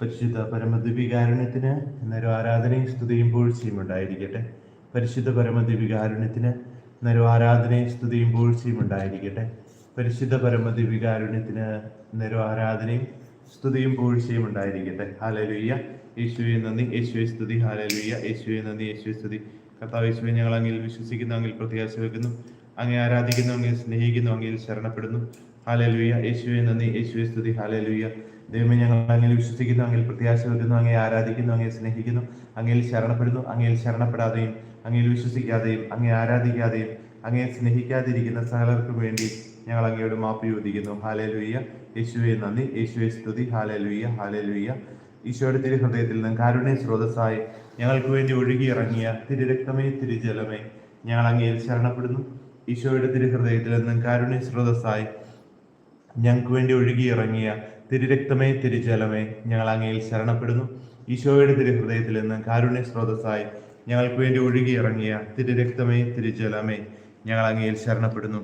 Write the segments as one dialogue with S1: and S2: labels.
S1: പരിശുദ്ധ പരമദിവികാരുണ്യത്തിന് നരോ ആരാധനയും സ്തുതിയും പൂഴ്ചയും ഉണ്ടായിരിക്കട്ടെ പരിശുദ്ധ പരമദിവികാരുണ്യത്തിന് നരോ ആരാധനയും സ്തുതിയും പൂഴ്ചയും ഉണ്ടായിരിക്കട്ടെ പരിശുദ്ധ പരമദിവികാരുണ്യത്തിന് നരോ ആരാധനയും സ്തുതിയും പൂഴ്ചയും ഉണ്ടായിരിക്കട്ടെ ഹാലലുയ്യ യേശുവെ നന്ദി. യേശുവെ സ്തുതി. ഹാലലുയ്യ യേശുവെ നന്ദി. യേശുവെ സ്തുതി. കർത്താവ് യേശുവെ ഞങ്ങൾ അങ്ങിൽ വിശ്വസിക്കുന്നു അങ്ങിൽ പ്രത്യാശ വെക്കുന്നു. അങ്ങേ ആരാധിക്കുന്നു അങ്ങേ സ്നേഹിക്കുന്നു അങ്ങയിൽ ശരണപ്പെടുന്നു. ഹാലലുയ്യ യേശുവെ നന്ദി. യേശുവെ സ്തുതി. ഹാലലുയ്യ ദൈവമേ ഞങ്ങൾ അങ്ങനെ വിശ്വസിക്കുന്നു അങ്ങയിൽ പ്രത്യാശ വെക്കുന്നു അങ്ങനെ ആരാധിക്കുന്നു അങ്ങനെ സ്നേഹിക്കുന്നു അങ്ങയിൽ ശരണപ്പെടുന്നു അങ്ങയിൽ ശരണപ്പെടാതെയും അങ്ങയിൽ വിശ്വസിക്കാതെയും അങ്ങനെ ആരാധിക്കാതെയും അങ്ങനെ സ്നേഹിക്കാതിരിക്കുന്ന സകലർക്കും വേണ്ടി ഞങ്ങൾ അങ്ങയോട് മാപ്പ് ചോദിക്കുന്നു. ഹാലേ ലുയ്യ യേശുവെ നന്ദി. യേശുവെ സ്തുതി. ഹാലേ ലുയ്യ ഹാലേ ലുയ്യ ഈശോയുടെ തിരു ഹൃദയത്തിൽ നിന്ന് കാരുണ്യ സ്രോതസ്സായി ഞങ്ങൾക്ക് വേണ്ടി ഒഴുകിയിറങ്ങിയ തിരുരക്തമേ തിരുജലമേ ഞങ്ങൾ അങ്ങയിൽ ശരണപ്പെടുന്നു. ഈശോയുടെ തിരു ഹൃദയത്തിൽ നിന്നും കാരുണ്യ സ്രോതസ്സായി ഞങ്ങൾക്ക് വേണ്ടി ഒഴുകിയിറങ്ങിയ തിരുരക്തമേ തിരുജലമേ ഞങ്ങൾ അങ്ങയിൽ ശരണപ്പെടുന്നു. ഈശോയുടെ തിരുഹൃദയത്തിൽ നിന്ന് കാരുണ്യ സ്രോതസ്സായി ഞങ്ങൾക്ക് വേണ്ടി ഒഴുകിയിറങ്ങിയ തിരുരക്തമേ തിരുജലമേ ഞങ്ങൾ അങ്ങയിൽ ശരണപ്പെടുന്നു.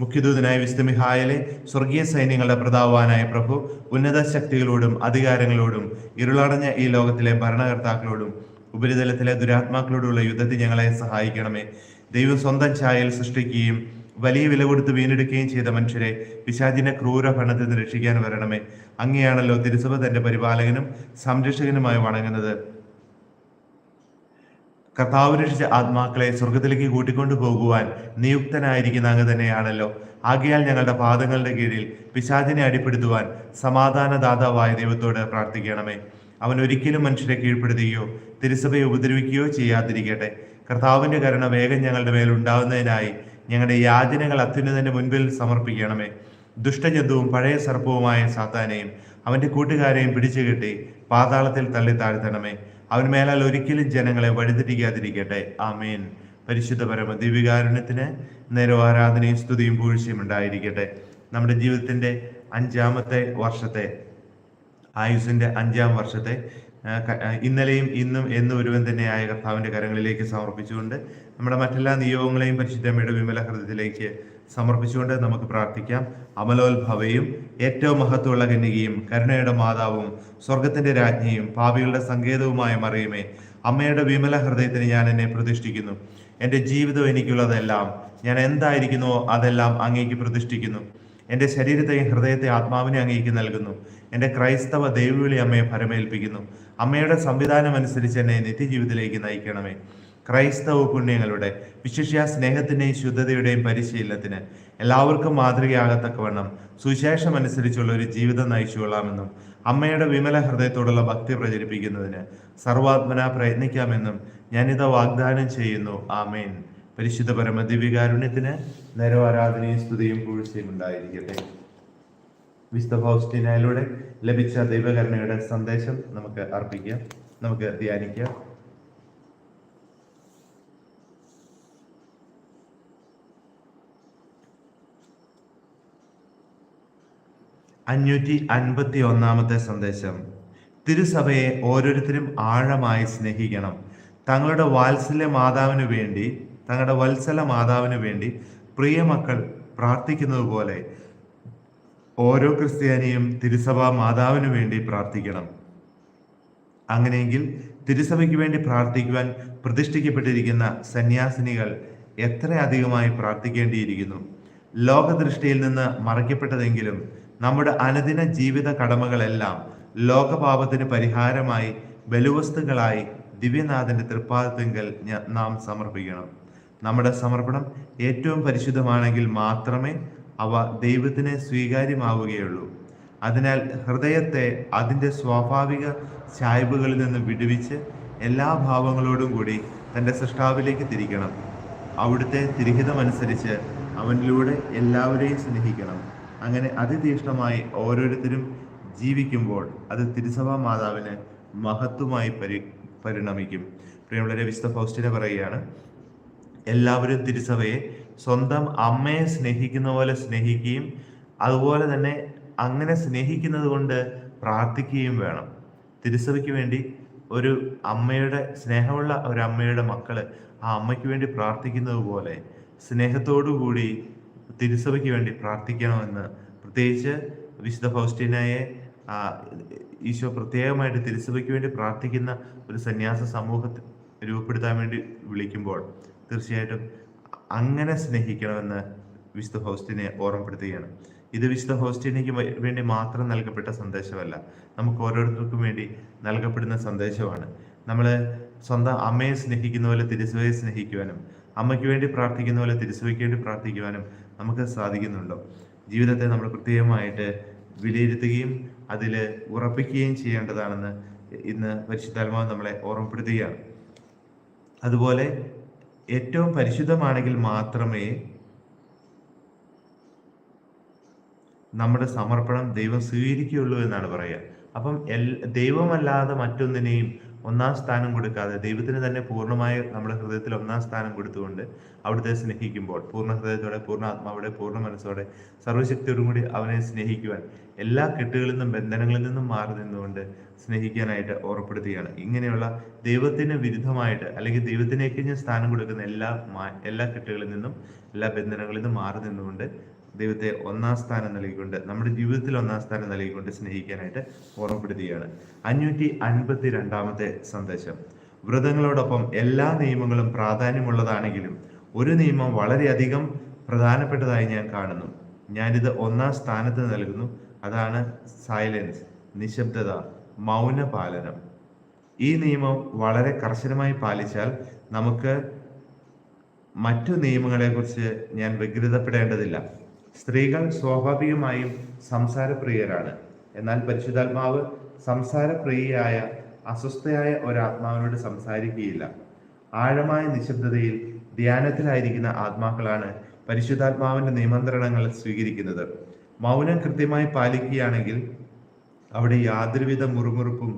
S1: മുഖ്യദൂതനായ വിസ്തമിഹായലെ സ്വർഗീയ സൈന്യങ്ങളുടെ പ്രതാപവാനായ പ്രഭു ഉന്നത ശക്തികളോടും അധികാരങ്ങളോടും ഇരുളടഞ്ഞ ഈ ലോകത്തിലെ ഭരണകർത്താക്കളോടും ഉപരിതലത്തിലെ ദുരാത്മാക്കളോടുള്ള യുദ്ധത്തിൽ ഞങ്ങളെ സഹായിക്കണമേ. ദൈവം സ്വന്തം ഛായയിൽ സൃഷ്ടിക്കുകയും വലിയ വില കൊടുത്ത് വീണ്ടെടുക്കുകയും ചെയ്ത മനുഷ്യരെ പിശാചിനെ ക്രൂര ഭരണത്തിൽ നിന്ന് രക്ഷിക്കാൻ വരണമേ. അങ്ങനെയാണല്ലോ തിരുസഭ തന്റെ പരിപാലകനും സംരക്ഷകനുമായി വണങ്ങുന്നത്. കർത്താവ് രക്ഷിച്ച ആത്മാക്കളെ സ്വർഗത്തിലേക്ക് കൂട്ടിക്കൊണ്ടു പോകുവാൻ നിയുക്തനായിരിക്കുന്ന അങ്ങ് തന്നെയാണല്ലോ. ആകയാൽ ഞങ്ങളുടെ പാദങ്ങളുടെ കീഴിൽ പിശാചിനെ അടിപ്പെടുത്തുവാൻ സമാധാനദാതാവായ ദൈവത്തോട് പ്രാർത്ഥിക്കണമേ. അവൻ ഒരിക്കലും മനുഷ്യരെ കീഴ്പ്പെടുത്തുകയോ തിരുസഭയെ ഉപദ്രവിക്കുകയോ ചെയ്യാതിരിക്കട്ടെ. കർത്താവിന്റെ കരുണ വേഗം ഞങ്ങളുടെ മേൽ ഉണ്ടാവുന്നതിനായി ഞങ്ങളുടെ യാചനകൾ അത്യുന്നതന്റെ മുൻപിൽ സമർപ്പിക്കണമേ. ദുഷ്ടജന്തുവും പഴയ സർപ്പവുമായ സാത്താനെയും അവന്റെ കൂട്ടുകാരെയും പിടിച്ചുകെട്ടി പാതാളത്തിൽ തള്ളി താഴ്ത്തണമേ. അവൻ മേലാൽ ഒരിക്കലും ജനങ്ങളെ വഴിതെറ്റിക്കാതിരിക്കട്ടെ. ആമേൻ. പരിശുദ്ധ പരമ ദിവ്യകാരുണ്യത്തിന് നേരോ ആരാധനയും സ്തുതിയും പൂഴ്ചയും ഉണ്ടായിരിക്കട്ടെ. നമ്മുടെ ജീവിതത്തിന്റെ അഞ്ചാമത്തെ വർഷത്തെ ആയുസിന്റെ അഞ്ചാം വർഷത്തെ ഇന്നലെയും ഇന്നും എന്നും ഒരുവൻ തന്നെയായ കർത്താവിന്റെ കരങ്ങളിലേക്ക് സമർപ്പിച്ചുകൊണ്ട് നമ്മുടെ മറ്റെല്ലാ നിയോഗങ്ങളെയും പരിശുദ്ധമ്മയുടെ വിമല ഹൃദയത്തിലേക്ക് സമർപ്പിച്ചുകൊണ്ട് നമുക്ക് പ്രാർത്ഥിക്കാം. അമലോത്ഭവയും ഏറ്റവും മഹത്വമുള്ള കന്യകയും കരുണയുടെ മാതാവും സ്വർഗത്തിന്റെ രാജ്ഞിയും പാപികളുടെ സങ്കേതവുമായ മറിയുമേ അമ്മയുടെ വിമല ഹൃദയത്തിന് ഞാൻ എന്നെ പ്രതിഷ്ഠിക്കുന്നു. എന്റെ ജീവിതം എനിക്കുള്ളതെല്ലാം ഞാൻ എന്തായിരിക്കുന്നുവോ അതെല്ലാം അങ്ങേക്ക് പ്രതിഷ്ഠിക്കുന്നു. എന്റെ ശരീരത്തെയും ഹൃദയത്തെ ആത്മാവിനെ അങ്ങേക്ക് നൽകുന്നു. എന്റെ ക്രൈസ്തവ ദൈവവിളി അമ്മയെ ഫരമേൽപ്പിക്കുന്നു അമ്മയുടെ സംവിധാനം അനുസരിച്ച് എന്നെ നിത്യജീവിതത്തിലേക്ക് നയിക്കണമേ. ക്രൈസ്തവ പുണ്യങ്ങളുടെ വിശിഷ്യ സ്നേഹത്തിന്റെയും ശുദ്ധതയുടെയും പരിശീലനത്തിന് എല്ലാവർക്കും മാതൃകയാകത്തക്കവണ്ണം സുശേഷം അനുസരിച്ചുള്ള ഒരു ജീവിതം നയിച്ചുകൊള്ളാമെന്നും അമ്മയുടെ വിമല ഹൃദയത്തോടുള്ള ഭക്തി പ്രചരിപ്പിക്കുന്നതിന് സർവാത്മന പ്രയത്നിക്കാമെന്നും ഞാനിത് വാഗ്ദാനം ചെയ്യുന്നു. ആമേൻ. പരിശുദ്ധ പരമ ദിവ്യകാരുണ്യത്തിന് നരവാരാധനയും സ്തുതിയും പൂഴ്ചയും ഉണ്ടായിരിക്കട്ടെ. വിശുദ്ധ ഫൗസ്റ്റിനയിലൂടെ ലഭിച്ച ദൈവകരുണയുടെ സന്ദേശം നമുക്ക് അർപ്പിക്കാം. നമുക്ക് ധ്യാനിക്കാം. അഞ്ഞൂറ്റി അൻപത്തി ഒന്നാമത്തെ സന്ദേശം. തിരുസഭയെ ഓരോരുത്തരും ആഴമായി സ്നേഹിക്കണം. തങ്ങളുടെ വാത്സല്യ മാതാവിന് വേണ്ടി തങ്ങളുടെ വത്സല മാതാവിന് വേണ്ടി പ്രിയ മക്കൾ പ്രാർത്ഥിക്കുന്നത് പോലെ ഓരോ ക്രിസ്ത്യാനിയും തിരുസഭ മാതാവിന് വേണ്ടി പ്രാർത്ഥിക്കണം. അങ്ങനെയെങ്കിൽ തിരുസഭയ്ക്ക് വേണ്ടി പ്രാർത്ഥിക്കുവാൻ പ്രതിഷ്ഠിക്കപ്പെട്ടിരിക്കുന്ന സന്യാസിനികൾ എത്ര അധികമായി പ്രാർത്ഥിക്കേണ്ടിയിരിക്കുന്നു? ലോകദൃഷ്ടിയിൽ നിന്ന് മറയ്ക്കപ്പെട്ടതെങ്കിലും നമ്മുടെ അനുദിന ജീവിത കടമകളെല്ലാം ലോകപാപത്തിന് പരിഹാരമായി ബലുവസ്തുക്കളായി ദിവ്യനാഥന്റെ തൃപ്പാദത്തിങ്കൽ നാം സമർപ്പിക്കണം. നമ്മുടെ സമർപ്പണം ഏറ്റവും പരിശുദ്ധമാണെങ്കിൽ മാത്രമേ അവ ദൈവത്തിന് സ്വീകാര്യമാവുകയുള്ളൂ. അതിനാൽ ഹൃദയത്തെ അതിന്റെ സ്വാഭാവിക ചായ്വുകളിൽ നിന്ന് വിടുവിച്ച് എല്ലാ ഭാവങ്ങളോടും കൂടി തന്റെ സൃഷ്ടാവിലേക്ക് തിരിക്കണം. അവിടുത്തെ തിരിഹിതമനുസരിച്ച് അവനിലൂടെ എല്ലാവരെയും സ്നേഹിക്കണം. അങ്ങനെ അതിതീക്ഷ്ണമായി ഓരോരുത്തരും ജീവിക്കുമ്പോൾ അത് തിരുസഭാ മാതാവിന് മഹത്വമായി പരി പരിണമിക്കും. പ്രിയമുള്ളവരെ വിശുദ്ധ ഫൗസ്റ്റിനെ പറയുകയാണ് എല്ലാവരും തിരുസഭയെ സ്വന്തം അമ്മയെ സ്നേഹിക്കുന്ന പോലെ സ്നേഹിക്കുകയും അതുപോലെ തന്നെ അങ്ങനെ സ്നേഹിക്കുന്നത് കൊണ്ട് പ്രാർത്ഥിക്കുകയും വേണം. തിരുസഭയ്ക്ക് വേണ്ടി ഒരു അമ്മയുടെ സ്നേഹമുള്ള ഒരു അമ്മയുടെ മക്കൾ ആ അമ്മയ്ക്ക് വേണ്ടി പ്രാർത്ഥിക്കുന്നത് പോലെ സ്നേഹത്തോടു കൂടി തിരുസഭയ്ക്ക് വേണ്ടി പ്രാർത്ഥിക്കണമെന്ന്. പ്രത്യേകിച്ച് വിശുദ്ധ ഫൗസ്റ്റീനയെ ഈശോ പ്രത്യേകമായിട്ട് തിരുസഭയ്ക്ക് വേണ്ടി പ്രാർത്ഥിക്കുന്ന ഒരു സന്യാസ സമൂഹത്തെ രൂപപ്പെടുത്താൻ വേണ്ടി വിളിക്കുമ്പോൾ തീർച്ചയായിട്ടും അങ്ങനെ സ്നേഹിക്കണമെന്ന് വിശുദ്ധ ഹോസ്റ്റിനെ ഓർമ്മപ്പെടുത്തുകയാണ്. ഇത് വിശുദ്ധ ഹോസ്റ്റിനേക്ക് വേണ്ടി മാത്രം നൽകപ്പെട്ട സന്ദേശമല്ല. നമുക്ക് ഓരോരുത്തർക്കും വേണ്ടി നൽകപ്പെടുന്ന സന്ദേശമാണ്. നമ്മൾ സ്വന്തം അമ്മയെ സ്നേഹിക്കുന്ന പോലെ തിരുസഭയെ സ്നേഹിക്കുവാനും അമ്മയ്ക്ക് വേണ്ടി പ്രാർത്ഥിക്കുന്ന പോലെ തിരുസഭയ്ക്ക് വേണ്ടി പ്രാർത്ഥിക്കുവാനും നമുക്ക് സാധിക്കുന്നുണ്ടോ? ജീവിതത്തെ നമ്മൾ പ്രത്യേകമായിട്ട് വിലയിരുത്തുകയും അതിൽ ഉറപ്പിക്കുകയും ചെയ്യേണ്ടതാണെന്ന് ഇന്ന് പരിശുദ്ധാത്മാവ് നമ്മളെ ഓർമ്മപ്പെടുത്തുകയാണ്. അതുപോലെ ഏറ്റവും പരിശുദ്ധമാണെങ്കിൽ മാത്രമേ നമ്മുടെ സമർപ്പണം ദൈവം സ്വീകരിക്കുകയുള്ളൂ എന്നാണ് പറയുക. അപ്പം എൽ ദൈവമല്ലാതെ മറ്റൊന്നിനെയും ഒന്നാം സ്ഥാനം കൊടുക്കാതെ ദൈവത്തിന് തന്നെ പൂർണമായി നമ്മുടെ ഹൃദയത്തിൽ ഒന്നാം സ്ഥാനം കൊടുത്തുകൊണ്ട് അവിടുത്തെ സ്നേഹിക്കുമ്പോൾ പൂർണ ഹൃദയത്തോടെ പൂർണ ആത്മാവോടെ പൂർണ മനസ്സോടെ സർവശക്തിയോടും കൂടി അവനെ സ്നേഹിക്കുവാൻ എല്ലാ കെട്ടുകളിൽ നിന്നും ബന്ധനങ്ങളിൽ നിന്നും മാറി നിന്നുകൊണ്ട് സ്നേഹിക്കാനായിട്ട് ഓർപ്പെടുത്തുകയാണ് ഇങ്ങനെയുള്ള ദൈവത്തിന് വിരുദ്ധമായിട്ട് അല്ലെങ്കിൽ ദൈവത്തിനേക്ക് സ്ഥാനം കൊടുക്കുന്ന എല്ലാ എല്ലാ കെട്ടുകളിൽ നിന്നും എല്ലാ ബന്ധനങ്ങളിൽ നിന്നും മാറി നിന്നുകൊണ്ട് ദൈവത്തെ ഒന്നാം സ്ഥാനം നൽകിക്കൊണ്ട് നമ്മുടെ ജീവിതത്തിൽ ഒന്നാം സ്ഥാനം നൽകിക്കൊണ്ട് സ്നേഹിക്കാനായിട്ട് ഓർമ്മപ്പെടുത്തുകയാണ്. അഞ്ഞൂറ്റി അൻപത്തി രണ്ടാമത്തെ സന്ദേശം. വ്രതങ്ങളോടൊപ്പം എല്ലാ നിയമങ്ങളും പ്രാധാന്യമുള്ളതാണെങ്കിലും ഒരു നിയമം വളരെയധികം പ്രധാനപ്പെട്ടതായി ഞാൻ കാണുന്നു. ഞാനിത് ഒന്നാം സ്ഥാനത്ത് നൽകുന്നു. അതാണ് സൈലൻസ് നിശബ്ദത മൗനപാലനം. ഈ നിയമം വളരെ കർശനമായി പാലിച്ചാൽ നമുക്ക് മറ്റു നിയമങ്ങളെക്കുറിച്ച് ഞാൻ വ്യഗ്രതപ്പെടേണ്ടതില്ല. സ്ത്രീകൾ സ്വാഭാവികമായും സംസാരപ്രിയരാണ്. എന്നാൽ പരിശുദ്ധാത്മാവ് സംസാരപ്രിയയായ അസ്വസ്ഥയായ ഒരാത്മാവിനോട് സംസാരിക്കുകയില്ല. ആഴമായ നിശബ്ദതയിൽ ധ്യാനത്തിലായിരിക്കുന്ന ആത്മാക്കളാണ് പരിശുദ്ധാത്മാവിന്റെ നിയമന്ത്രണങ്ങൾ സ്വീകരിക്കുന്നത്. മൗനം കൃത്യമായി പാലിക്കുകയാണെങ്കിൽ അവിടെ യാതൊരുവിധ മുറുമുറുപ്പും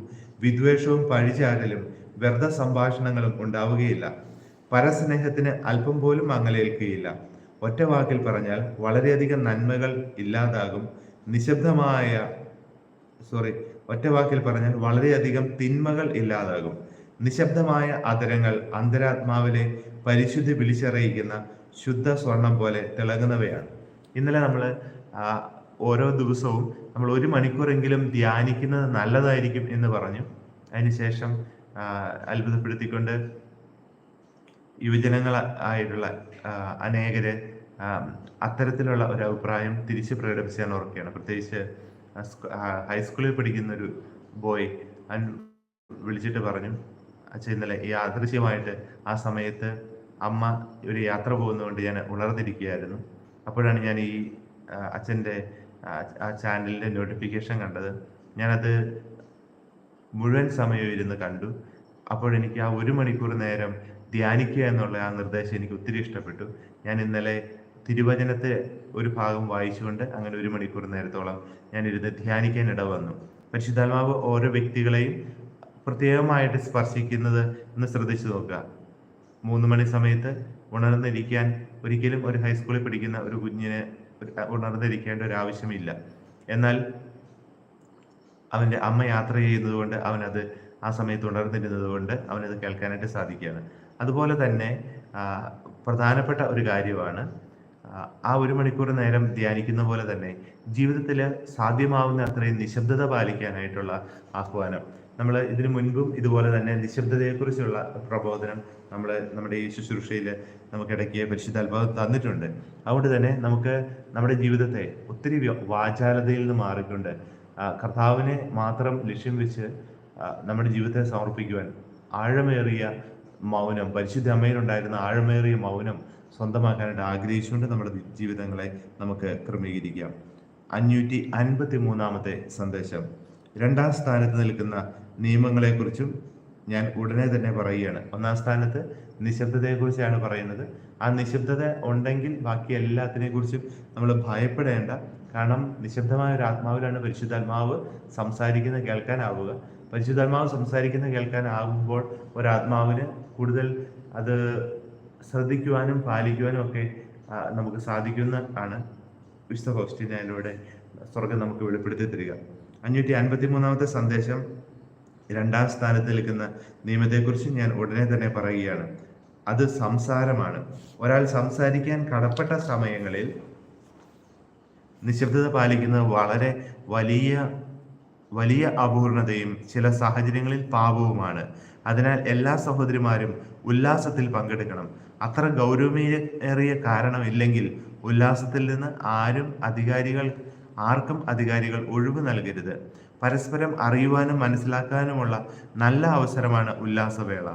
S1: വിദ്വേഷവും പഴിചാരലും വ്യർത്ഥ സംഭാഷണങ്ങളും ഉണ്ടാവുകയില്ല. പരസ്നേഹത്തിന് അല്പം പോലും മങ്ങലേൽക്കുകയില്ല ഒറ്റ വാക്കിൽ പറഞ്ഞാൽ വളരെയധികം നന്മകൾ ഇല്ലാതാകും. നിശബ്ദമായ സോറി ഒറ്റ വാക്കിൽ പറഞ്ഞാൽ വളരെയധികം തിന്മകൾ ഇല്ലാതാകും. നിശബ്ദമായ അതരങ്ങൾ അന്തരാത്മാവിലെ പരിശുദ്ധി വിളിച്ചറിയിക്കുന്ന ശുദ്ധ സ്വർണം പോലെ തിളങ്ങുന്നവയാണ്. ഇന്നലെ നമ്മൾ ഓരോ ദിവസവും നമ്മൾ ഒരു മണിക്കൂറെങ്കിലും ധ്യാനിക്കുന്നത് നല്ലതായിരിക്കും എന്ന് പറഞ്ഞു. അതിനുശേഷം അത്ഭുതപ്പെടുത്തിക്കൊണ്ട് യുവജനങ്ങൾ ആയിട്ടുള്ള അനേകര് അത്തരത്തിലുള്ള ഒരു അഭിപ്രായം തിരിച്ച് പ്രകടിപ്പിച്ച് ഞാൻ ഓർക്കുകയാണ് പ്രത്യേകിച്ച് ഹൈസ്കൂളിൽ പഠിക്കുന്ന ഒരു ബോയ് വിളിച്ചിട്ട് പറഞ്ഞു അച്ഛൻ ഇന്നലെ യാദൃശ്യമായിട്ട് ആ സമയത്ത് അമ്മ ഒരു യാത്ര പോകുന്നതുകൊണ്ട് ഞാൻ ഉണർന്നിരിക്കുകയായിരുന്നു. അപ്പോഴാണ് ഞാൻ ഈ അച്ഛന്റെ ആ, ചാനലിന്റെ നോട്ടിഫിക്കേഷൻ കണ്ടത്. ഞാനത് മുഴുവൻ സമയം ഇരുന്ന് കണ്ടു. അപ്പോഴെനിക്ക് ആ ഒരു മണിക്കൂർ നേരം ധ്യാനിക്കുക എന്നുള്ള ആ നിർദ്ദേശം എനിക്ക് ഒത്തിരി ഇഷ്ടപ്പെട്ടു. ഞാൻ ഇന്നലെ തിരുവചനത്തെ ഒരു ഭാഗം വായിച്ചുകൊണ്ട് അങ്ങനെ ഒരു മണിക്കൂർ നേരത്തോളം ഞാൻ ഇരുന്ന് ധ്യാനിക്കാൻ ഇട വന്നു പരിശുദ്ധാത്മാവ് ഓരോ വ്യക്തികളെയും പ്രത്യേകമായിട്ട് സ്പർശിക്കുന്നത് എന്ന് ശ്രദ്ധിച്ചു നോക്കുക. മൂന്ന് മണി സമയത്ത് ഉണർന്നിരിക്കാൻ ഒരിക്കലും ഒരു ഹൈസ്കൂളിൽ പഠിക്കുന്ന ഒരു കുഞ്ഞിനെ ഉണർന്നിരിക്കേണ്ട ഒരു ആവശ്യമില്ല. എന്നാൽ അവന്റെ അമ്മ യാത്ര ചെയ്യുന്നത് കൊണ്ട് അവനത് ആ സമയത്ത് ഉണർന്നിരുന്നത് കൊണ്ട് അവനത് കേൾക്കാനായിട്ട് സാധിക്കുകയാണ്. അതുപോലെ തന്നെ പ്രധാനപ്പെട്ട ഒരു കാര്യമാണ് ആ, ഒരു മണിക്കൂർ നേരം ധ്യാനിക്കുന്ന പോലെ തന്നെ ജീവിതത്തിൽ സാധ്യമാവുന്ന അത്രയും നിശബ്ദത പാലിക്കാനായിട്ടുള്ള ആഹ്വാനം. നമ്മൾ ഇതിനു മുൻപും ഇതുപോലെ തന്നെ നിശബ്ദതയെക്കുറിച്ചുള്ള പ്രബോധനം നമ്മൾ നമ്മുടെ ഈ ശുശ്രൂഷയിൽ നമുക്കിടയ്ക്ക് പരിശുദ്ധ അത്ഭുതം തന്നിട്ടുണ്ട്. അതുകൊണ്ട് തന്നെ നമുക്ക് നമ്മുടെ ജീവിതത്തെ ഒത്തിരി വാചാലതയിൽ നിന്ന് മാറിക്കൊണ്ട് കർത്താവിനെ മാത്രം ലക്ഷ്യം വെച്ച് നമ്മുടെ ജീവിതത്തെ സമർപ്പിക്കുവാൻ ആഴമേറിയ മൗനം പരിശുദ്ധ അമ്മയിലുണ്ടായിരുന്ന ആഴമേറിയ മൗനം സ്വന്തമാക്കാനായിട്ട് ആഗ്രഹിച്ചുകൊണ്ട് നമ്മുടെ ജീവിതങ്ങളെ നമുക്ക് ക്രമീകരിക്കാം. അഞ്ഞൂറ്റി അൻപത്തി മൂന്നാമത്തെ സന്ദേശം. രണ്ടാം സ്ഥാനത്ത് നിൽക്കുന്ന നിയമങ്ങളെക്കുറിച്ചും ഞാൻ ഉടനെ തന്നെ പറയുകയാണ്. ഒന്നാം സ്ഥാനത്ത് നിശബ്ദതയെക്കുറിച്ചാണ് പറയുന്നത്. ആ നിശബ്ദത ഉണ്ടെങ്കിൽ ബാക്കി എല്ലാത്തിനെ കുറിച്ചും നമ്മൾ ഭയപ്പെടേണ്ട. കാരണം നിശബ്ദമായ ഒരു ആത്മാവിലാണ് പരിശുദ്ധാത്മാവ് സംസാരിക്കുന്നത് കേൾക്കാനാവുക. പരിശുദ്ധാത്മാവ് സംസാരിക്കുന്നത് കേൾക്കാനാകുമ്പോൾ ഒരാത്മാവിന് കൂടുതൽ അത് ശ്രദ്ധിക്കുവാനും പാലിക്കുവാനും ഒക്കെ നമുക്ക് സാധിക്കുന്ന ആണ് വിശുദ്ധ ഹോസ്റ്റിനയിലൂടെ സ്വർഗം നമുക്ക് വെളിപ്പെടുത്തി തരിക. അഞ്ഞൂറ്റി അൻപത്തി മൂന്നാമത്തെ സന്ദേശം രണ്ടാം സ്ഥാനത്ത് നിൽക്കുന്ന നിയമത്തെക്കുറിച്ച് ഞാൻ ഉടനെ തന്നെ പറയുകയാണ്. അത് സംസാരമാണ്. ഒരാൾ സംസാരിക്കാൻ കടപ്പെട്ട സമയങ്ങളിൽ നിശബ്ദത പാലിക്കുന്നത് വളരെ വലിയ വലിയ അപൂർണതയും ചില സാഹചര്യങ്ങളിൽ പാപവുമാണ്. അതിനാൽ എല്ലാ സഹോദരിമാരും ഉല്ലാസത്തിൽ പങ്കെടുക്കണം. അത്ര ഗൗരവമേറിയ കാരണമില്ലെങ്കിൽ ഉല്ലാസത്തിൽ നിന്ന് ആരും അധികാരികൾ ആർക്കും അധികാരികൾ ഒഴിവ് നൽകരുത്. പരസ്പരം അറിയുവാനും മനസ്സിലാക്കാനുമുള്ള നല്ല അവസരമാണ് ഉല്ലാസവേള.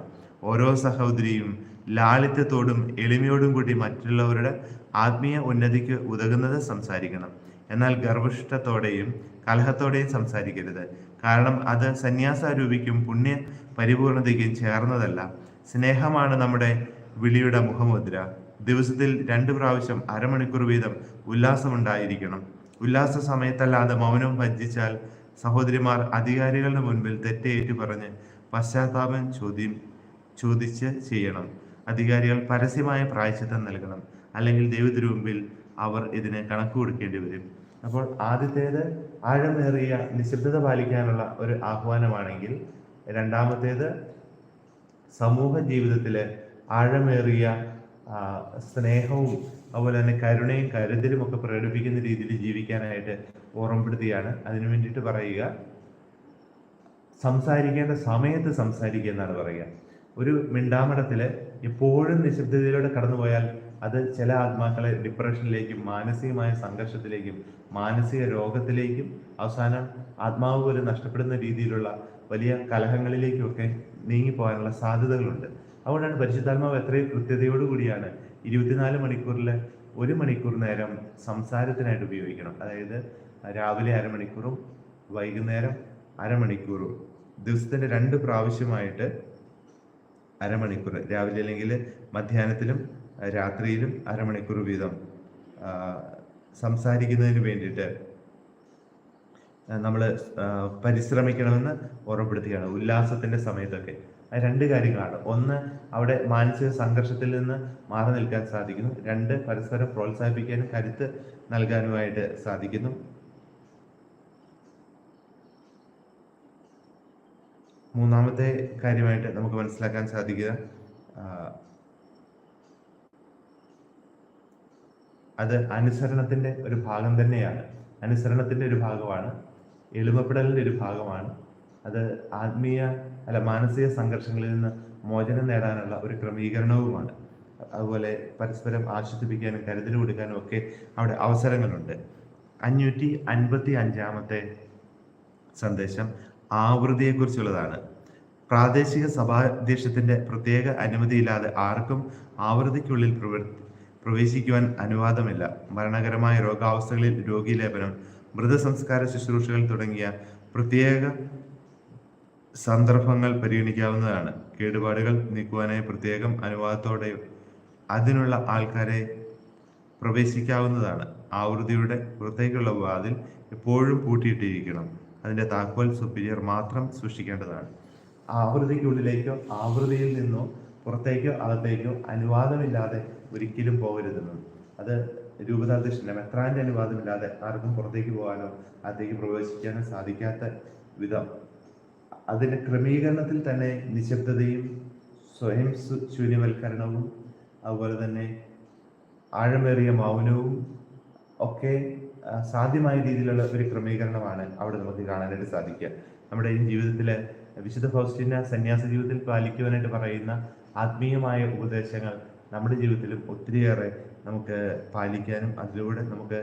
S1: ഓരോ സഹോദരിയും ലാളിത്യത്തോടും എളിമയോടും കൂടി മറ്റുള്ളവരുടെ ആത്മീയ ഉന്നതിക്ക് ഉതകുന്നത് സംസാരിക്കണം. എന്നാൽ ഗർഭിഷ്ടത്തോടെയും കലഹത്തോടെയും സംസാരിക്കരുത്. കാരണം അത് സന്യാസാരൂപിക്കും പുണ്യ പരിപൂർണതയ്ക്കും ചേർന്നതല്ല. സ്നേഹമാണ് നമ്മുടെ വിളിയുടെ മുഖമുദ്ര. ദിവസത്തിൽ രണ്ടു പ്രാവശ്യം അരമണിക്കൂർ വീതം ഉല്ലാസമുണ്ടായിരിക്കണം. ഉല്ലാസ സമയത്തല്ലാതെ മൗനം ഭജിച്ചാൽ സഹോദരിമാർ അധികാരികളുടെ മുൻപിൽ തെറ്റേറ്റു പറഞ്ഞ് പശ്ചാത്താപം ചോദ്യം ചോദിച്ച് ചെയ്യണം. അധികാരികൾ പരസ്യമായ പ്രായച്ചിത്തം നൽകണം. അല്ലെങ്കിൽ ദൈവത്തിനു മുമ്പിൽ അവർ ഇതിന് കണക്ക് കൊടുക്കേണ്ടി വരും. അപ്പോൾ ആദ്യത്തേത് ആഴമേറിയ നിശബ്ദത പാലിക്കാനുള്ള ഒരു ആഹ്വാനമാണെങ്കിൽ രണ്ടാമത്തേത് സമൂഹ ജീവിതത്തിലെ ആഴമേറിയ സ്നേഹവും അതുപോലെ തന്നെ കരുണയും കരുതലും ഒക്കെ പ്രകടിപ്പിക്കുന്ന രീതിയിൽ ജീവിക്കാനായിട്ട് ഓർമ്മപ്പെടുത്തുകയാണ്. അതിനു വേണ്ടിയിട്ട് പറയുക സംസാരിക്കേണ്ട സമയത്ത് സംസാരിക്കുക എന്നാണ് പറയുക. ഒരു മിണ്ടാമടത്തിൽ എപ്പോഴും നിശബ്ദതയിലൂടെ കടന്നുപോയാൽ അത് ചില ആത്മാക്കളെ ഡിപ്രഷനിലേക്കും മാനസികമായ സംഘർഷത്തിലേക്കും മാനസിക രോഗത്തിലേക്കും അവസാനം ആത്മാവ് പോലും നഷ്ടപ്പെടുന്ന രീതിയിലുള്ള വലിയ കലഹങ്ങളിലേക്കും ഒക്കെ നീങ്ങിപ്പോകാനുള്ള സാധ്യതകളുണ്ട്. അതുകൊണ്ടാണ് പരിശുദ്ധാത്മാവ് എത്രയും കൃത്യതയോടുകൂടിയാണ് ഇരുപത്തിനാല് മണിക്കൂറിൽ ഒരു മണിക്കൂർ നേരം സംസാരത്തിനായിട്ട് ഉപയോഗിക്കണം. അതായത് രാവിലെ അരമണിക്കൂറും വൈകുന്നേരം അരമണിക്കൂറും. ദിവസത്തിന്റെ രണ്ട് പ്രാവശ്യമായിട്ട് അരമണിക്കൂർ രാവിലെ അല്ലെങ്കിൽ മധ്യാഹ്നത്തിലും രാത്രിയിലും അരമണിക്കൂർ വീതം സംസാരിക്കുന്നതിന് വേണ്ടിയിട്ട് നമ്മൾ പരിശ്രമിക്കണമെന്ന് ഓർമ്മപ്പെടുത്തുകയാണ് ഉല്ലാസത്തിന്റെ സമയത്തൊക്കെ. രണ്ട് കാര്യങ്ങളാണ്. ഒന്ന് അവിടെ മാനസിക സംഘർഷത്തിൽ നിന്ന് മാറി നിൽക്കാൻ സാധിക്കുന്നു. രണ്ട് പരസ്പരം പ്രോത്സാഹിപ്പിക്കാനും കരുത്ത് നൽകാനുമായിട്ട് സാധിക്കുന്നു. മൂന്നാമത്തെ കാര്യമായിട്ട് നമുക്ക് മനസ്സിലാക്കാൻ സാധിക്കുക അത് അനുസരണത്തിന്റെ ഒരു ഭാഗം തന്നെയാണ്. അനുസരണത്തിന്റെ ഒരു ഭാഗമാണ്. എളിമപ്പെടലിന്റെ ഒരു ഭാഗമാണ്. അത് ആത്മീയ അല്ല മാനസിക സംഘർഷങ്ങളിൽ നിന്ന് മോചനം നേടാനുള്ള ഒരു ക്രമീകരണവുമാണ്. അതുപോലെ പരസ്പരം ആശ്വസിപ്പിക്കാനും കരുതൽ കൊടുക്കാനും ഒക്കെ അവിടെ അവസരങ്ങളുണ്ട്. അഞ്ഞൂറ്റി അൻപത്തി അഞ്ചാമത്തെ സന്ദേശം ആവൃത്തിയെക്കുറിച്ചുള്ളതാണ്. പ്രാദേശിക സഭാധ്യക്ഷത്തിന്റെ പ്രത്യേക അനുമതിയില്ലാതെ ആർക്കും ആവൃത്തിക്കുള്ളിൽ പ്രവർത്തി പ്രവേശിക്കുവാൻ അനുവാദമില്ല. മരണകരമായ രോഗാവസ്ഥകളിൽ രോഗീലേപനം മൃതസംസ്കാര ശുശ്രൂഷകൾ തുടങ്ങിയ പ്രത്യേക സന്ദർഭങ്ങൾ പരിഗണിക്കാവുന്നതാണ്. കേടുപാടുകൾ നീക്കുവാനായി പ്രത്യേകം അനുവാദത്തോടെ അതിനുള്ള ആൾക്കാരെ പ്രവേശിക്കാവുന്നതാണ്. ആവൃത്തിയുടെ പുറത്തേക്കുള്ള വാതിൽ എപ്പോഴും പൂട്ടിയിട്ടിരിക്കണം. അതിന്റെ താക്കോൽ സുപ്പീരിയർ മാത്രം സൂക്ഷിക്കേണ്ടതാണ്. ആവൃത്തിക്കുള്ളിലേക്കോ ആവൃത്തിയിൽ നിന്നോ പുറത്തേക്കോ അകത്തേക്കോ അനുവാദമില്ലാതെ ഒരിക്കലും പോകരുതെന്നും. അത് രൂപതാദൃഷ്ടം മെത്രാന്റെ അനുവാദമില്ലാതെ ആർക്കും പുറത്തേക്ക് പോകാനോ അകത്തേക്ക് പ്രവേശിക്കാനോ സാധിക്കാത്ത വിധം അതിന്റെ ക്രമീകരണത്തിൽ തന്നെ നിശബ്ദതയും സ്വയം ശൂന്യവൽക്കരണവും അതുപോലെ തന്നെ ആഴമേറിയ മൗനവും ഒക്കെ സാധ്യമായ രീതിയിലുള്ള ഒരു ക്രമീകരണമാണ് അവിടെ നമുക്ക് കാണാനായിട്ട് സാധിക്കുക. നമ്മുടെ ജീവിതത്തിലെ വിശുദ്ധ ഫൗസ്റ്റിന സന്യാസ ജീവിതത്തിൽ പാലിക്കുവാനായിട്ട് പറയുന്ന ആത്മീയമായ ഉപദേശങ്ങൾ നമ്മുടെ ജീവിതത്തിലും ഒത്തിരിയേറെ നമുക്ക് പാലിക്കാനും അതിലൂടെ നമുക്ക്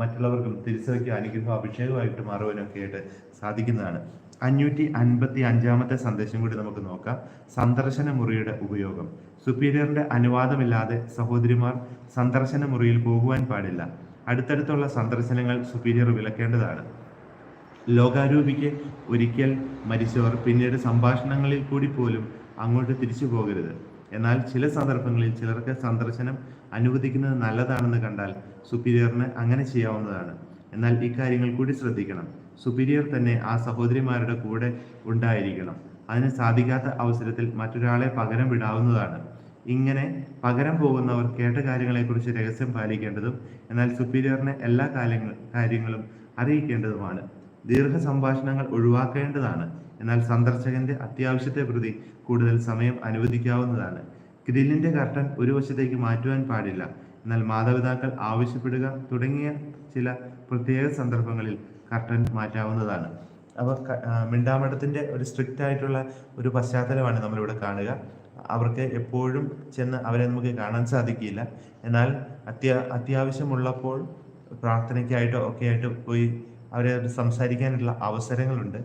S1: മറ്റുള്ളവർക്കും തിരിച്ചവയ്ക്കും അനുഗ്രഹം അഭിഷേകമായിട്ട് മാറുവാനും ഒക്കെ ആയിട്ട് സാധിക്കുന്നതാണ്. അഞ്ഞൂറ്റി അൻപത്തി അഞ്ചാമത്തെ സന്ദേശം കൂടി നമുക്ക് നോക്കാം. സന്ദർശന മുറിയുടെ ഉപയോഗം. സുപ്പീരിയറിന്റെ അനുവാദമില്ലാതെ സഹോദരിമാർ സന്ദർശന മുറിയിൽ പോകുവാൻ പാടില്ല. അടുത്തടുത്തുള്ള സന്ദർശനങ്ങൾ സുപ്പീരിയർ വിലക്കേണ്ടതാണ്. ലോകാരൂപിക്ക് ഒരിക്കൽ മരിച്ചവർ പിന്നീട് സംഭാഷണങ്ങളിൽ കൂടി പോലും അങ്ങോട്ട് തിരിച്ചു പോകരുത്. എന്നാൽ ചില സന്ദർഭങ്ങളിൽ ചിലർക്ക് സന്ദർശനം അനുവദിക്കുന്നത് നല്ലതാണെന്ന് കണ്ടാൽ സുപ്പീരിയറിന് അങ്ങനെ ചെയ്യാവുന്നതാണ്. എന്നാൽ ഇക്കാര്യങ്ങൾ കൂടി ശ്രദ്ധിക്കണം. സുപ്പീരിയർ തന്നെ ആ സഹോദരിമാരുടെ കൂടെ ഉണ്ടായിരിക്കണം. അതിന് സാധിക്കാത്ത അവസരത്തിൽ മറ്റൊരാളെ പകരം വിടാവുന്നതാണ്. ഇങ്ങനെ പകരം പോകുന്നവർ കേട്ട കാര്യങ്ങളെക്കുറിച്ച് രഹസ്യം പാലിക്കേണ്ടതും എന്നാൽ സുപ്പീരിയറിനെ എല്ലാ കാര്യങ്ങൾ കാര്യങ്ങളും അറിയിക്കേണ്ടതുമാണ്. ദീർഘ സംഭാഷണങ്ങൾ ഒഴിവാക്കേണ്ടതാണ്. എന്നാൽ സന്ദർശകന്റെ അത്യാവശ്യത്തെ പ്രതി കൂടുതൽ സമയം അനുവദിക്കാവുന്നതാണ്. ഗ്രില്ലിന്റെ കർട്ടൻ ഒരു വശത്തേക്ക് മാറ്റുവാൻ പാടില്ല. എന്നാൽ മാതാപിതാക്കൾ ആവശ്യപ്പെടുക തുടങ്ങിയ ചില പ്രത്യേക സന്ദർഭങ്ങളിൽ കർട്ടൻ മാറ്റാവുന്നതാണ്. അപ്പോൾ മിണ്ടാമഠത്തിന്റെ ഒരു സ്ട്രിക്റ്റ് ആയിട്ടുള്ള ഒരു പശ്ചാത്തലമാണ് നമ്മളിവിടെ കാണുക. അവർക്ക് എപ്പോഴും ചെന്ന് അവരെ നമുക്ക് കാണാൻ സാധിക്കില്ല. എന്നാൽ അത്യ അത്യാവശ്യമുള്ളപ്പോൾ പ്രാർത്ഥനയ്ക്കായിട്ടോ ഒക്കെ ആയിട്ട് പോയി അവരെ സംസാരിക്കാനുള്ള അവസരങ്ങളുണ്ട്.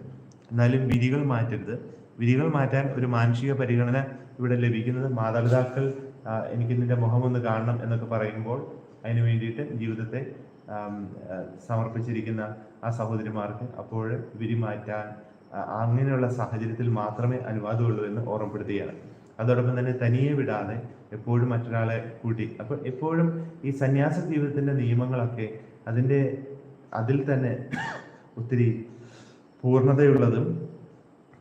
S1: എന്നാലും വിധികൾ മാറ്റരുത്. വിധികൾ മാറ്റാൻ ഒരു മാനുഷിക പരിഗണന ഇവിടെ ലഭിക്കുന്നത് മാതാപിതാക്കൾ എനിക്ക് നിന്റെ മുഖം ഒന്ന് കാണണം എന്നൊക്കെ പറയുമ്പോൾ അതിനു വേണ്ടിയിട്ട് ജീവിതത്തെ സമർപ്പിച്ചിരിക്കുന്ന ആ സഹോദരിമാർക്ക് അപ്പോൾ വിധി മാറ്റാൻ അങ്ങനെയുള്ള സാഹചര്യത്തിൽ മാത്രമേ അനുവാദമുള്ളൂ എന്ന് ഓർമ്മപ്പെടുത്തുകയാണ്. അതോടൊപ്പം തന്നെ തനിയെ വിടാതെ എപ്പോഴും മറ്റൊരാളെ കൂട്ടി. അപ്പോൾ എപ്പോഴും ഈ സന്യാസ ജീവിതത്തിന്റെ നിയമങ്ങളൊക്കെ അതിന്റെ അതിൽ തന്നെ ഒത്തിരി പൂർണതയുള്ളതും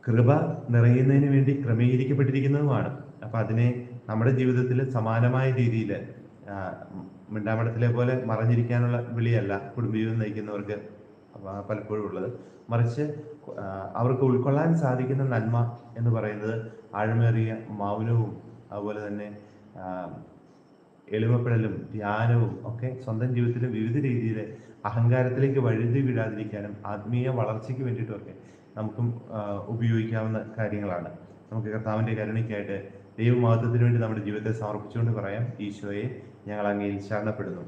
S1: കൃപ നിറയുന്നതിന് വേണ്ടി ക്രമീകരിക്കപ്പെട്ടിരിക്കുന്നതുമാണ്. അപ്പൊ അതിനെ നമ്മുടെ ജീവിതത്തിൽ സമാനമായ രീതിയിൽ മിണ്ടാമടത്തിലെ പോലെ മറിഞ്ഞിരിക്കാനുള്ള വിളിയല്ല കുടുംബജീവിതം നയിക്കുന്നവർക്ക് പലപ്പോഴും ഉള്ളത്. മറിച്ച് അവർക്ക് ഉൾക്കൊള്ളാൻ സാധിക്കുന്ന നന്മ എന്ന് പറയുന്നത് ആഴമേറിയ മൗനവും അതുപോലെ തന്നെ എളിമപ്പെടലും ധ്യാനവും ഒക്കെ സ്വന്തം ജീവിതത്തിൽ വിവിധ രീതിയിൽ അഹങ്കാരത്തിലേക്ക് വഴുതി വീഴാതിരിക്കാനും ആത്മീയ വളർച്ചയ്ക്ക് വേണ്ടിയിട്ടുമൊക്കെ നമുക്കും ഉപയോഗിക്കാവുന്ന കാര്യങ്ങളാണ്. നമുക്ക് കർത്താവിന്റെ കരുണയ്ക്കായിട്ട് ദൈവമഹത്വത്തിന് വേണ്ടി നമ്മുടെ ജീവിതത്തെ സമർപ്പിച്ചുകൊണ്ട് പറയാം. ഈശോയെ ഞങ്ങൾ അങ്ങയിൽ ശരണപ്പെടുന്നു.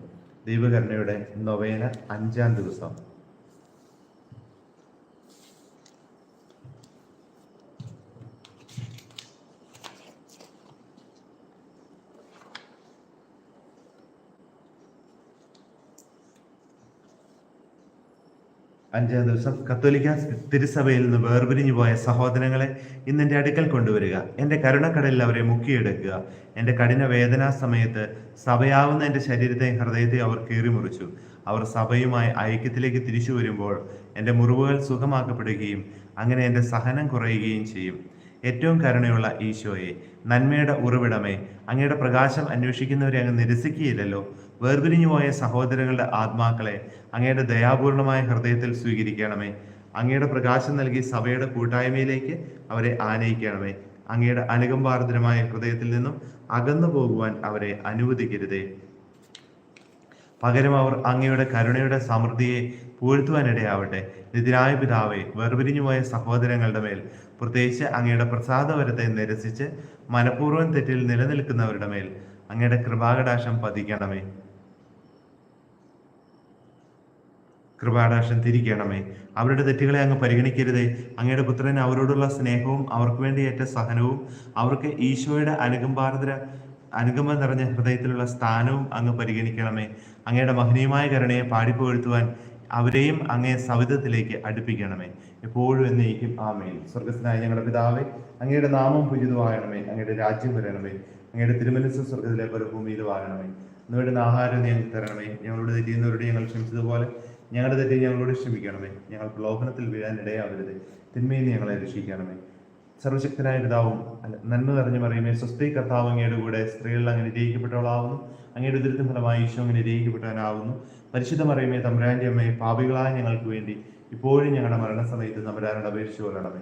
S1: ദൈവകരുണയുടെ നൊവേന അഞ്ചാം ദിവസം. അഞ്ചാം ദിവസം കത്തോലിക്ക തിരുസഭയിൽ നിന്ന് വേർപിരിഞ്ഞു പോയ സഹോദരങ്ങളെ ഇന്ന് എന്റെ അടുക്കൽ കൊണ്ടുവരിക. എന്റെ കരുണക്കടലിൽ അവരെ മുക്കിയെടുക്കുക. എന്റെ കഠിന വേദനാ സമയത്ത് സഭയാവുന്ന എന്റെ ശരീരത്തെയും ഹൃദയത്തെയും അവർ കീറിമുറിച്ചു. അവർ സഭയുമായി ഐക്യത്തിലേക്ക് തിരിച്ചു വരുമ്പോൾ എന്റെ മുറിവുകൾ സുഖമാക്കപ്പെടുകയും അങ്ങനെ എന്റെ സഹനം കുറയുകയും ചെയ്യും. ഏറ്റവും കരുണയുള്ള ഈശോയെ നന്മയുടെ ഉറവിടമേ അങ്ങയുടെ പ്രകാശം അന്വേഷിക്കുന്നവരെ അങ്ങ് നിരസിക്കുകയില്ലല്ലോ. വേർപിരിഞ്ഞു പോയ സഹോദരങ്ങളുടെ ആത്മാക്കളെ അങ്ങയുടെ ദയാപൂർണമായ ഹൃദയത്തിൽ സ്വീകരിക്കണമേ. അങ്ങയുടെ പ്രകാശം നൽകി സഭയുടെ കൂട്ടായ്മയിലേക്ക് അവരെ ആനയിക്കണമേ. അങ്ങയുടെ അനുകമ്പാർദ്രമായ ഹൃദയത്തിൽ നിന്നും അകന്നു പോകുവാൻ അവരെ അനുവദിക്കരുതേ. പകരം അവർ അങ്ങയുടെ കരുണയുടെ സമൃദ്ധിയെ പൂഴ്ത്തുവാനിടയാവട്ടെ. നിതിരായ പിതാവെ വേർപിരിഞ്ഞുപോയ സഹോദരങ്ങളുടെ മേൽ പ്രത്യേകിച്ച് അങ്ങയുടെ പ്രസാദവരത്തെ നിരസിച്ച് മനഃപൂർവം തെറ്റിൽ നിലനിൽക്കുന്നവരുടെ മേൽ അങ്ങയുടെ കൃപാകടാശം പതിക്കണമേ. കൃപാടാശം തിരിക്കണമേ. അവരുടെ തെറ്റുകളെ അങ്ങ് പരിഗണിക്കരുതേ. അങ്ങയുടെ പുത്രൻ അവരോടുള്ള സ്നേഹവും അവർക്ക് വേണ്ടി ഏറ്റ സഹനവും അവർക്ക് ഈശോയുടെ അനുകമ്പാർദ്ര അനുകമ്പ നിറഞ്ഞ ഹൃദയത്തിലുള്ള സ്ഥാനവും അങ്ങ് പരിഗണിക്കണമേ. അങ്ങയുടെ മഹനീയമായ കരുണയെ പാടിപ്പുകഴ്ത്തുവാൻ അവരെയും അങ്ങേ സവിധത്തിലേക്ക് അടുപ്പിക്കണമേ. എപ്പോഴും എന്നേക്കും ആമേൻ. സ്വർഗസ്നായ ഞങ്ങളുടെ പിതാവേ അങ്ങയുടെ നാമം പുരിതമാകണമേ അങ്ങയുടെ രാജ്യം വരണമേ. അങ്ങയുടെ തിരുമനസ് സ്വർഗത്തിലെ പോലെ ഭൂമിയിലും ആകണമേ. ഇന്നുവേണ്ടുന്ന ആഹാരം ഞങ്ങൾക്ക് തരണമേ. ഞങ്ങളുടെ തെറ്റിയുന്നവരോട് ഞങ്ങൾ ക്ഷമിച്ചതുപോലെ ഞങ്ങളുടെ തെറ്റ് ഞങ്ങളോട് ക്ഷമിക്കണമേ. ഞങ്ങൾ പ്രലോഭനത്തിൽ വീഴാൻ ഇടയാവരുത്. തിന്മയിൽ ഞങ്ങളെ രക്ഷിക്കണമേ. സർവശക്തനായ പിതാവും നന്മ നിറഞ്ഞു പറയുമേ സ്വസ്തി കർത്താവ് അങ്ങയുടെ കൂടെ സ്ത്രീകളിൽ അങ്ങനെ ജയിക്കപ്പെട്ടവളാവുന്നു അങ്ങയുടെ ദുരിതം ഫലമായി ഈശോ അങ്ങനെ ജയിക്കപ്പെട്ടവനാവുന്നു പരിശുദ്ധ മറിയമേ തമ്പുരാന്റെ അമ്മയെ പാപികളായ ഞങ്ങൾക്ക് വേണ്ടി ഇപ്പോഴും ഞങ്ങളുടെ മരണസമയത്ത് തമ്പുരാനോട് അപേക്ഷിച്ചു കൊള്ളണമേ.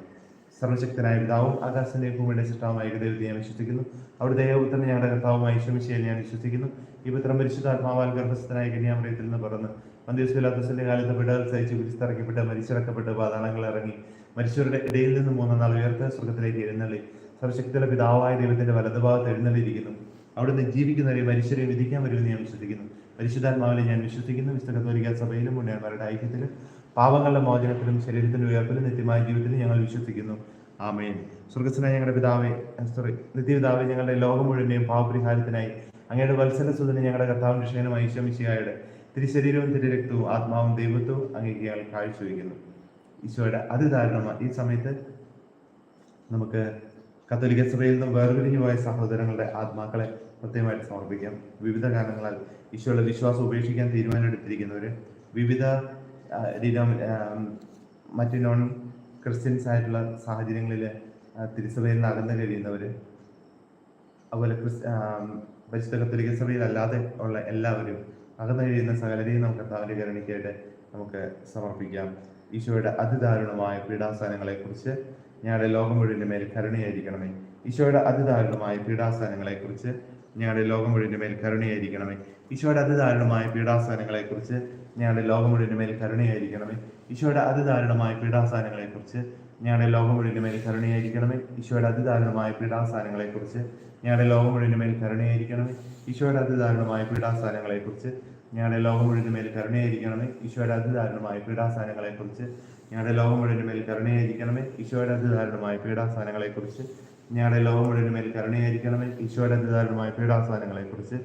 S1: സർവശക്തനായ പിതാവും ആകാശന്റെ ഭൂമിയുടെ സൃഷ്ടാവുമായ ദൈവത്തെ ഞാൻ വിശ്വസിക്കുന്നു. അവിടെ ദൈവപുത്രൻ ഞങ്ങളുടെ കർത്താവുമായി ശ്രമിച്ചതിൽ ഞാൻ വിശ്വസിക്കുന്നു. ഈ പുത്രം പരിശുദ്ധാത്മാവാൽ ഗർഭസ്ഥനായ കന്യാമറിയത്തിൽ നിന്ന് പറന്ന് മന്ദിരസ്വലാത്തസിന്റെ കാലത്ത് വിടകൾ സഹിച്ച് വിരിച്ചിറക്കപ്പെട്ട് മരിച്ചിറക്കപ്പെട്ട് പാതാളങ്ങൾ ഇറങ്ങി മരിച്ചവരുടെ ഇടയിൽ നിന്ന് മൂന്നാം നാൾ ഉയർത്ത സ്വർഗത്തിലേക്ക് എഴുന്നള്ളി. സർവശക്തിയുടെ പിതാവായ ദൈവത്തിന്റെ വലതുഭാഗത്ത് എഴുന്നള്ളിയിരിക്കുന്നു. അവിടുന്ന് ജീവിക്കുന്നവരെ മനുഷ്യരെ വിധിക്കാൻ വരുമെന്ന് ഞാൻ വിശ്വസിക്കുന്നു. പരിശുദ്ധാത്മാവിനെ ഞാൻ വിശ്വസിക്കുന്നു. വിശുദ്ധ കത്തോലിക്ക സഭയിലും മുന്നേന്മാരുടെ ഐക്യത്തിലും പാപങ്ങളുടെ മോചനത്തിലും ശരീരത്തിന്റെ ഉയർപ്പിലും നിത്യമായ ജീവിതത്തിലും ഞങ്ങൾ വിശ്വസിക്കുന്നു. ആമേൻ. സ്വർഗസ്വനായ ഞങ്ങളുടെ പിതാവേ സോറി നിത്യപിതാവേ ഞങ്ങളുടെ ലോകം മുഴുവനെയും പാവപരിഹാരത്തിനായി അങ്ങയുടെ വത്സല സുതനെ ഞങ്ങളുടെ കർത്താവും രക്ഷകനുമായി ഈശോമിശിയായുടെ തിരുശരീരവും തിരുരക്തവും ആത്മാവും ദൈവത്വവും അങ്ങേക്ക് ഞങ്ങൾ കാഴ്ചവെക്കുന്നു ഈശോയുടെ അതിദാരുണമായ ഈ സമയത്ത് നമുക്ക് കത്തോലിക്ക സഭയിൽ നിന്നും വേർപിരിഞ്ഞു പോയ സഹോദരങ്ങളുടെ ആത്മാക്കളെ പ്രത്യേകമായിട്ട് സമർപ്പിക്കാം. വിവിധ കാരണങ്ങളാൽ ഈശോയുടെ വിശ്വാസം ഉപേക്ഷിക്കാൻ തീരുമാനമെടുത്തിരിക്കുന്നവർ വിവിധ മറ്റ് നോൺ ക്രിസ്ത്യൻസ് ആയിട്ടുള്ള സാഹചര്യങ്ങളിൽ തിരുസഭയിൽ നിന്ന് അകന്നു കഴിയുന്നവർ അതുപോലെ ക്രിസ് പരിശുദ്ധ കത്തോലിക്ക സഭയിൽ അല്ലാതെ ഉള്ള എല്ലാവരും അകന്നു കഴിയുന്ന സകലരെയും നമുക്ക് കർത്താവിന്റെ കരുണയ്ക്കായിട്ട് നമുക്ക് സമർപ്പിക്കാം. ഈശോയുടെ അതിദാരുണമായ പീഡാസനങ്ങളെക്കുറിച്ച് ഞങ്ങളുടെ ലോകം മുഴുവന്റെ മേൽ കരുണയായിരിക്കണമേ. ഈശോയുടെ അതിദാരുണമായ പീഡാസനങ്ങളെക്കുറിച്ച് ഞങ്ങളുടെ ലോകം മുഴുവന്റെ മേൽ കരുണയായിരിക്കണമേ. ഈശോയുടെ അതിദാരുണമായ പീഡാസനങ്ങളെക്കുറിച്ച് ഞങ്ങളുടെ ലോകം മുഴുവന്റെ മേൽ കരുണയായിരിക്കണമേ. ഈശോയുടെ അതിദാരുണമായ പീഡാസനങ്ങളെക്കുറിച്ച് ഞങ്ങളുടെ ലോകം മുഴുവന്റെ മേൽ കരുണയായിരിക്കണമേ. ഈശോയുടെ അതിദാരുണമായ പീഡാസനങ്ങളെക്കുറിച്ച് ഞങ്ങളുടെ ലോകം മുഴുവന്റെ മേൽ കരുണയായിരിക്കണമേ. ഈശോയുടെ അതിദാരുണമായ പീഡാസാനങ്ങളെക്കുറിച്ച് ഞങ്ങളുടെ ലോകം മുഴുവന്റെ മേൽ കരുണയായിരിക്കണമേ. ഈശോയുടെ അതിദാരുണമായ പീഡാസാനങ്ങളെക്കുറിച്ച് ഞങ്ങളുടെ ലോകം മുഴുവന്റെ മേൽ കരുണയായിരിക്കണമേ. ഈശോയുടെ അതിദാരുണമായ പീഡാസാനങ്ങളെക്കുറിച്ച് ഞങ്ങളുടെ ലോകം മുഴുവന്റെ മേൽ കരുണയായിരിക്കണമേ. ഈശോയുടെ അതിദാരുണമായ പീഡാസാനങ്ങളെക്കുറിച്ച്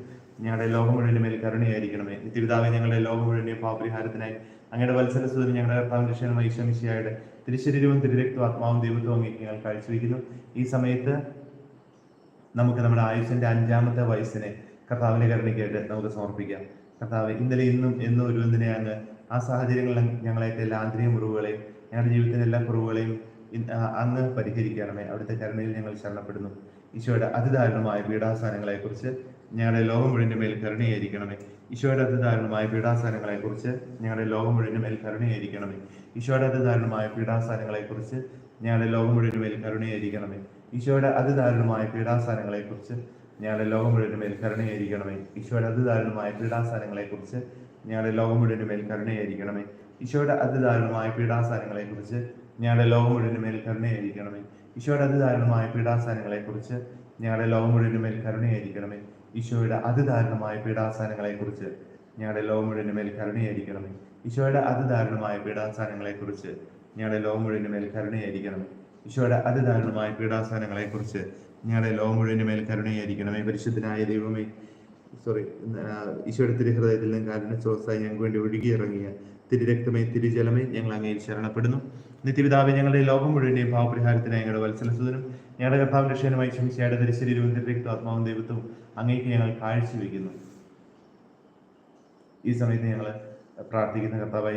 S1: ഞങ്ങളുടെ ലോകം മുഴുവന്റെ മേൽ കരുണയായിരിക്കണമേ. നിത്യപിതാവെ ഞങ്ങളുടെ ലോകം മുഴുവന്റെ പാപരിഹാരത്തിനായി അങ്ങയുടെ വത്സര സുതിന് ഞങ്ങളുടെ കർത്താവ് രക്ഷകനുമായ ഈശ്വമിശിയായുടെ തിരുശരീരവും തിരുരക്തവും ആത്മാവും ദൈവത്വവും ഞങ്ങൾ കാഴ്ചവെക്കുന്നു. ഈ സമയത്ത് നമുക്ക് നമ്മുടെ ആയുസിന്റെ അഞ്ചാമത്തെ വയസ്സിനെ കർത്താവിന്റെ കരുണയ്ക്കായിട്ട് നമുക്ക് സമർപ്പിക്കാം. കർത്താവ് ഇന്നലെ ഇന്നും എന്നും ഒരുവന്തിനെ അങ്ങ് ആ സാഹചര്യങ്ങളിൽ ഞങ്ങളായിട്ട് എല്ലാ ആന്തരിക മുറിവുകളെയും ഞങ്ങളുടെ ജീവിതത്തിലെ എല്ലാ കുറവുകളെയും അങ്ങ് പരിഹരിക്കണമേ. അവിടുത്തെ കരുണയിൽ ഞങ്ങൾ ശരണപ്പെടുന്നു. ഈശോയുടെ അതിദാരുണമായ പീഡാസാനങ്ങളെക്കുറിച്ച് ഞങ്ങളുടെ ലോകം മുഴുവന്റെ മേൽ കരുണയായിരിക്കണമേ. ഈശോയുടെ അതിദാരുണമായ പീഡാസാനങ്ങളെക്കുറിച്ച് ഞങ്ങളുടെ ലോകം മുഴുവന്റെ മേൽ കരുണയായിരിക്കണമേ. ഈശോയുടെ അതിദാരുണമായ പീഡാസാനങ്ങളെക്കുറിച്ച് ഞങ്ങളുടെ ലോകം മുഴുവന്റെ മേൽ കരുണയായിരിക്കണമേ. ഈശോയുടെ അതിദാരുണമായ പീഡാസാനങ്ങളെക്കുറിച്ച് ഞങ്ങളുടെ ലോകം മുഴുവന്റെ മേൽ കരുണയായിരിക്കണമേ. ഈശോയുടെ അതിദാരുണമായ പീഡാസാരങ്ങളെക്കുറിച്ച് ഞങ്ങളുടെ ലോകം മുഴുവന്റെ മേൽ കരുണയായിരിക്കണമേ. ഈശോയുടെ അതിദാരുണമായ പീഡാസാരങ്ങളെക്കുറിച്ച് ഞങ്ങളുടെ ലോകം മുഴുവന്റെ മേൽ കരുണയായിരിക്കണമേ. ഈശോയുടെ അതിദാരുണമായ പീഡാസാരങ്ങളെക്കുറിച്ച് ഞങ്ങളുടെ ലോകം മുഴുവന്റെ മേൽ കരുണയായിരിക്കണമേ. ഈശോയുടെ അതിദാരുണമായ പീഡാസാരങ്ങളെക്കുറിച്ച് ഞങ്ങളുടെ ലോകം മുഴുവന്റെ മേൽ കരുണയായിരിക്കണമേ. ഈശോയുടെ അതിദാരുണമായ പീഡാസാരങ്ങളെക്കുറിച്ച് ഞങ്ങളുടെ ലോകം മുഴുവന്റെ മേൽ ഈശോയുടെ അതിദാരുണമായ പീഡാസാനങ്ങളെക്കുറിച്ച് ഞങ്ങളുടെ ലോകം മുഴുവന്റെ മേൽ കരുണയായിരിക്കണമേ പരിശുദ്ധനായ ദൈവമേ സോറി ഈശോയുടെ തിരുഹൃദയത്തിൽ നിന്ന് കാരുണ്യ സ്രോസായി ഞങ്ങൾക്ക് വേണ്ടി ഒഴുകിയിറങ്ങിയ തിരുരക്തമേ തിരുജലമേ ഞങ്ങൾ അങ്ങയിൽ ശരണപ്പെടുന്നു. നിത്യപിതാവെ ഞങ്ങളുടെ ലോകം മുഴുവന്റെയും ഭാവപരിഹാരത്തിനായി ഞങ്ങളുടെ വത്സലസുതനും ഞങ്ങളുടെ കർത്താവിന്റെ ക്ഷേമമായി ശമിശയുടെ തിരുശരീരവും തിരുരക്തം ആത്മാവും ദൈവത്വവും അങ്ങേക്ക് ഞങ്ങൾ കാഴ്ചവെക്കുന്നു. ഈ സമയത്ത് ഞങ്ങൾ പ്രാർത്ഥിക്കുന്ന കർത്താവ്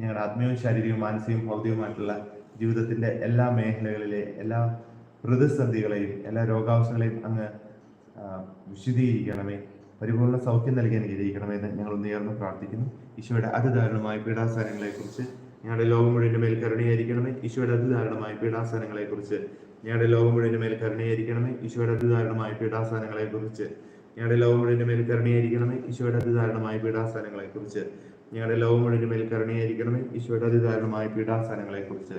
S1: ഞങ്ങളുടെ ആത്മീയവും ശാരീരികവും മാനസികവും ഭൗതികവുമായിട്ടുള്ള ജീവിതത്തിന്റെ എല്ലാ മേഖലകളിലെ എല്ലാ പ്രതിസന്ധികളെയും എല്ലാ രോഗാവസ്ഥകളെയും അങ്ങ് വിശദീകരിക്കണമേ പരിപൂർണ സൗഖ്യം നൽകി അനുഗ്രഹിക്കണമേ എന്ന് ഞങ്ങൾ ഉയർന്ന് പ്രാർത്ഥിക്കുന്നു. ഈശോയുടെ അതിദാരുണമായ പീഡാസനങ്ങളെക്കുറിച്ച് ഞങ്ങളുടെ ലോകം മുഴുവന്റെ മേൽ കരുണയായിരിക്കണമേ. ഈശോയുടെ അതിദാരുണമായ പീഡാസനങ്ങളെക്കുറിച്ച് ഞങ്ങളുടെ ലോകം മുഴുവന്റെ മേൽ കരുണയായിരിക്കണമേ. ഈശോയുടെ അതിദാരുണമായ പീഡാസനങ്ങളെക്കുറിച്ച് ഞങ്ങളുടെ ലോകം മുഴുവന്റെ മേൽ കരുണയായിരിക്കണമേ. ഈശോയുടെ അതിദാരുണമായ പീഡാസനങ്ങളെക്കുറിച്ച് ഞങ്ങളുടെ ലോകം മുഴുവന്റെ മേൽ കരുണയായിരിക്കണമേ. ഈശോയുടെ അതിദാരുണമായ പീഡാസനങ്ങളെക്കുറിച്ച്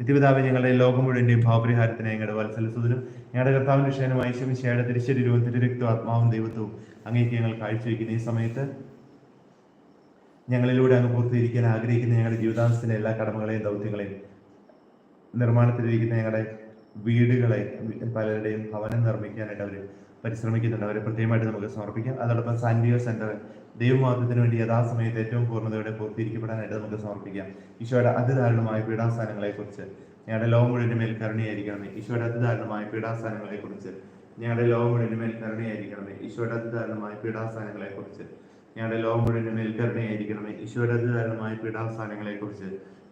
S1: നിത്യപിതാവ് ഞങ്ങളുടെ ലോകം മുഴുവന്റെയും ഭാവപരിഹാരത്തിന് ഞങ്ങളുടെ വത്സലസുതനും ഞങ്ങളുടെ കർത്താവിന്റെ വിഷയനുമായി ശമിശയുടെ തിരിച്ചരൂപം തിരുരക്തവും ആത്മാവും ദൈവത്വവും അങ്ങേക്ക് ഞങ്ങൾ കാഴ്ചവെക്കുന്ന ഈ സമയത്ത് ഞങ്ങളിലൂടെ അങ്ങ് പൂർത്തീകരിക്കാൻ ആഗ്രഹിക്കുന്ന ഞങ്ങളുടെ ജീവിതാംശത്തിലെ എല്ലാ കടമകളെയും ദൗത്യങ്ങളെയും നിർമ്മാണത്തിലിരിക്കുന്ന ഞങ്ങളുടെ വീടുകളെ പലരുടെയും ഭവനം നിർമ്മിക്കാനായിട്ട് അവർ പരിശ്രമിക്കുന്നുണ്ട്. അവരെ പ്രത്യേകമായിട്ട് നമുക്ക് സമർപ്പിക്കാം. അതോടൊപ്പം സാൻഡിയോ സെന്റർ ദൈവമാർഗത്തിന് വേണ്ടി യഥാസമയത്ത് ഏറ്റവും പൂർണതയോടെ പൂർത്തീകരിക്കപ്പെടാനായിട്ട് നമുക്ക് സമർപ്പിക്കാം. ഈശോയുടെ അതിദാരുണമായ പീഡാസ്ഥാനങ്ങളെക്കുറിച്ച്. ഞങ്ങളുടെ ലോകം മുഴുവൻ മേൽ കരുണയായിരിക്കണമേ. ഈശോയുടെ അതിദാരുണമായ പീഡാസ്ഥാനങ്ങളെക്കുറിച്ച്. ഞങ്ങളുടെ ലോകം മുഴുവൻ മേൽ കരുണയായിരിക്കണമേ. ഈശോയുടെ അതിദാരുണമായ പീഡാസ്ഥാനങ്ങളെക്കുറിച്ച്. ഞങ്ങളുടെ ലോകം മുഴുവൻ മേൽ കരുണയായിരിക്കണമേ. ഈശോയുടെ അതിദാരുണമായ പീഡാസ്ഥാനങ്ങളെക്കുറിച്ച്.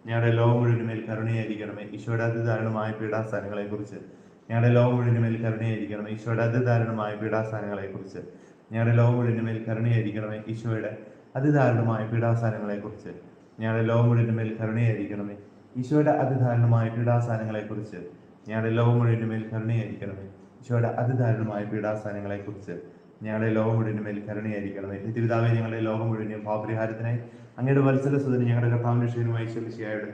S1: ഞങ്ങളുടെ ലോകം മുഴുവൻ മേൽ കരുണയായിരിക്കണമേ. ഈശോയുടെ അതിദാരുണമായ പീഡാസ്ഥാനങ്ങളെക്കുറിച്ച്. ഞങ്ങളുടെ ലോകം മുഴുവൻ മേൽ കരുണയായിരിക്കണമേ. ഈശോയുടെ അതിദാരുണമായ പീഡാസ്ഥാനങ്ങളെക്കുറിച്ച് ഞങ്ങളുടെ ലോകം മുഴുവൻ മേൽ കരുണയായിരിക്കണമേ ഈശോയുടെ അതിദാരുണമായ പീഡാസ്ഥാനങ്ങളെക്കുറിച്ച് ഞങ്ങളുടെ ലോകം മുഴുവൻ മേൽ കരുണയായിരിക്കണമേ ഈശോയുടെ അതിദാരുണമായ പീഡാസ്ഥാനങ്ങളെക്കുറിച്ച് ഞങ്ങളുടെ ലോകം മുഴുവൻ മേൽ കരുണയായിരിക്കണമേ ഈശോയുടെ അതിദാരുണമായ പീഡാസ്ഥാനങ്ങളെക്കുറിച്ച് ഞങ്ങളുടെ ലോകം മുഴുവൻ മേൽ കരുണയായിരിക്കണമേ. നിത്യപിതാവെ ഞങ്ങളുടെ ലോകം മുഴുവനും പാപരിഹാരത്തിനായി അങ്ങയുടെ വത്സല സുതന് ഞങ്ങളുടെ കർത്താവിന്റെ വിഷയനുമായി ശമിശിയായുടെ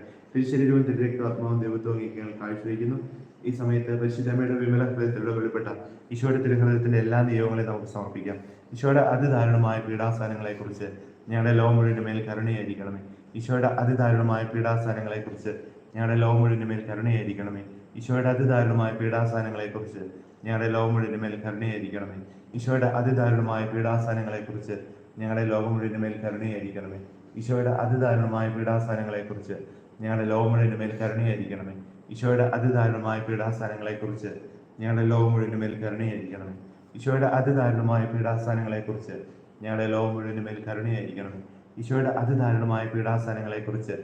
S1: ആത്മാവും ദൈവത്വവും അങ്ങേക്ക് കാഴ്ചവെക്കുന്നു ഈ സമയത്ത് പരിശുദ്ധമ്മയുടെ വിമല ഹൃദയത്തിലൂടെ വെളിപ്പെട്ട ഈശോയുടെ തിരുഹൃദയത്തിന്റെ എല്ലാ നിയോഗങ്ങളെയും നമുക്ക് സമർപ്പിക്കാം. ഈശോയുടെ അതിദാരുണമായ പീഡാസ്ഥാനങ്ങളെക്കുറിച്ച് ഞങ്ങളുടെ ലോകം മേൽ കരുണയായിരിക്കണമേ. ഈശോയുടെ അതിദാരുണമായ പീഡാസ്ഥാനങ്ങളെക്കുറിച്ച് ഞങ്ങളുടെ ലോകം മേൽ കരുണയായിരിക്കണമേ. ഈശോയുടെ അതിദാരുണമായ പീഡാസ്ഥാനങ്ങളെക്കുറിച്ച് ഞങ്ങളുടെ ലോകം മുഴുവൻ മേൽ കരുണയായിരിക്കണമേ. ഈശോയുടെ അതിദാരുണമായ പീഡാസ്ഥാനങ്ങളെക്കുറിച്ച് ഞങ്ങളുടെ ലോകം മേൽ കരുണയായിരിക്കണമേ. ഈശോയുടെ അതിദാരുണമായ പീഡാസ്ഥാനങ്ങളെക്കുറിച്ച് ഞങ്ങളുടെ ലോകം മേൽ കരുണയായിരിക്കണമേ. ഈശോയുടെ അതിദാരുണമായ പീഡാസ്ഥാനങ്ങളെക്കുറിച്ച് ഞങ്ങളുടെ ലോകം മുഴുവൻ മേൽ കരുണയായിരിക്കണമേ ഈശോയുടെ അതിദാരുണമായ പീഡാസ്ഥാനങ്ങളെക്കുറിച്ച് ഞങ്ങളുടെ ലോകം മുഴുവൻ മേൽ കരുണയായിരിക്കണമേ ഈശോയുടെ അതിദാരുണമായ പീഡാസ്ഥാനങ്ങളെക്കുറിച്ച്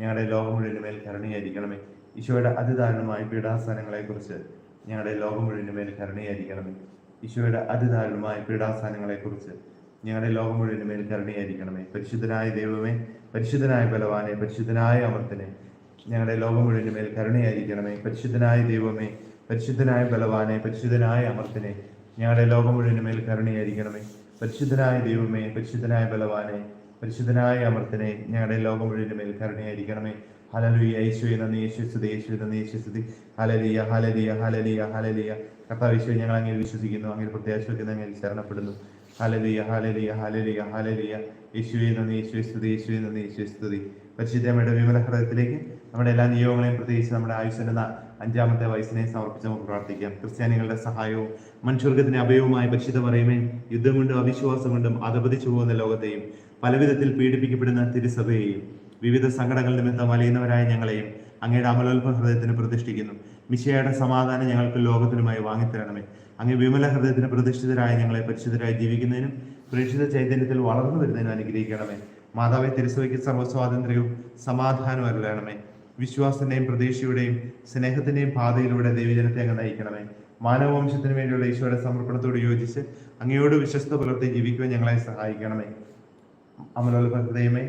S1: ഞങ്ങളുടെ ലോകം മുഴുവൻ മേൽ കരുണയായിരിക്കണമേ ഈശോയുടെ അതിദാരുണമായ പീഡാസ്ഥാനങ്ങളെക്കുറിച്ച് ഞങ്ങളുടെ ലോകം മുഴുവനും മേൽ കരുണയായിരിക്കണമേ ഈശോയുടെ അതിദാരുണമായ പീഡാസ്ഥാനങ്ങളെക്കുറിച്ച് ഞങ്ങളുടെ ലോകം മുഴുവനും മേൽ കരുണയായിരിക്കണമേ. പരിശുദ്ധനായ ദൈവമേ പരിശുദ്ധനായ ബലവാനെ പരിശുദ്ധനായ അമർത്തനെ ഞങ്ങളുടെ ലോകം മുഴുവന്റെ മേൽ കരുണയായിരിക്കണമേ. പരിശുദ്ധനായ ദൈവമേ പരിശുദ്ധനായ ബലവാനെ പരിശുദ്ധനായ അമർത്തനെ ഞങ്ങളുടെ ലോകം മുഴുവന്റെ മേൽ കരുണയായിരിക്കണമേ. പരിശുദ്ധനായ ദൈവമേ പരിശുദ്ധനായ ബലവാനെ പരിശുദ്ധനായ അമർത്തനെ ഞങ്ങളുടെ ലോകം മുഴുവന്റെ മേൽ കരുണയായിരിക്കണമേ. ഹലലുയ യേശുവെ നന്ദി യേശു സ്തുതി യേശുവെ നന്ദി യേശു സ്തുതി ഹലലിയ ഹലലിയ ഹലലിയ ഹലലിയ കർത്താവ് യേശുവെ ഞങ്ങൾ അങ്ങനെ വിശ്വസിക്കുന്നു അങ്ങനെ പ്രത്യാശ വയ്ക്കുന്ന അങ്ങനെ ശരണപ്പെടുന്നു. ഹലലിയ ഹലലിയ ഹലലിയ ഹലലിയ യേശുവെ നന്ദി യേശുവെ സ്തുതി യേശുവെ നന്ദി പരിശുദ്ധമ്മയുടെ വിമല ഹൃദയത്തിലേക്ക് നമ്മുടെ എല്ലാ നിയോഗങ്ങളെയും പ്രത്യേകിച്ച് നമ്മുടെ ആയുസ്സിന്റെ അഞ്ചാമത്തെ വയസ്സിനെ സമർപ്പിച്ച് നമുക്ക് പ്രാർത്ഥിക്കാം. ക്രിസ്ത്യാനികളുടെ സഹായവും മനുഷ്യർഗത്തിന് അഭയവുമായി പരിശുദ്ധ പറയുമേ യുദ്ധം കൊണ്ടും അവിശ്വാസം കൊണ്ടും അധപതിച്ചു പോകുന്ന ലോകത്തെയും പലവിധത്തിൽ പീഡിപ്പിക്കപ്പെടുന്ന തിരുസഭയെയും വിവിധ സങ്കടങ്ങൾ നിമിത്തം അലയുന്നവരായ ഞങ്ങളെയും അങ്ങയുടെ അമലോത്ഭ ഹൃദയത്തിന് പ്രതിഷ്ഠിക്കുന്നു. മിശയുടെ സമാധാനം ഞങ്ങൾക്ക് ലോകത്തിനുമായി വാങ്ങിത്തരണമേ. അങ്ങ് വിമല ഹൃദയത്തിന് പ്രതിഷ്ഠിതരായ ഞങ്ങളെ പരിശുദ്ധരായി ജീവിക്കുന്നതിനും പ്രേക്ഷിത ചൈതന്യത്തിൽ വളർന്നു വരുന്നതിനും അനുഗ്രഹിക്കണമേ. മാതാവെ തിരുസഭയ്ക്ക് സർവസ്വാതന്ത്ര്യവും സമാധാനവും അരുളണമേ. വിശ്വാസത്തിന്റെയും പ്രതീക്ഷയുടെയും സ്നേഹത്തിന്റെയും പാതയിലൂടെ ദൈവജനത്തെ അങ്ങ് നയിക്കണമേ. മാനവവംശത്തിന് വേണ്ടിയുള്ള ഈശോയുടെ സമർപ്പണത്തോട് യോജിച്ച് അങ്ങയോട് വിശ്വസ്ത പുലർത്തി ജീവിക്കുവാൻ ഞങ്ങളെ സഹായിക്കണമേ. അമലോത്ഭ ഹൃദയമേ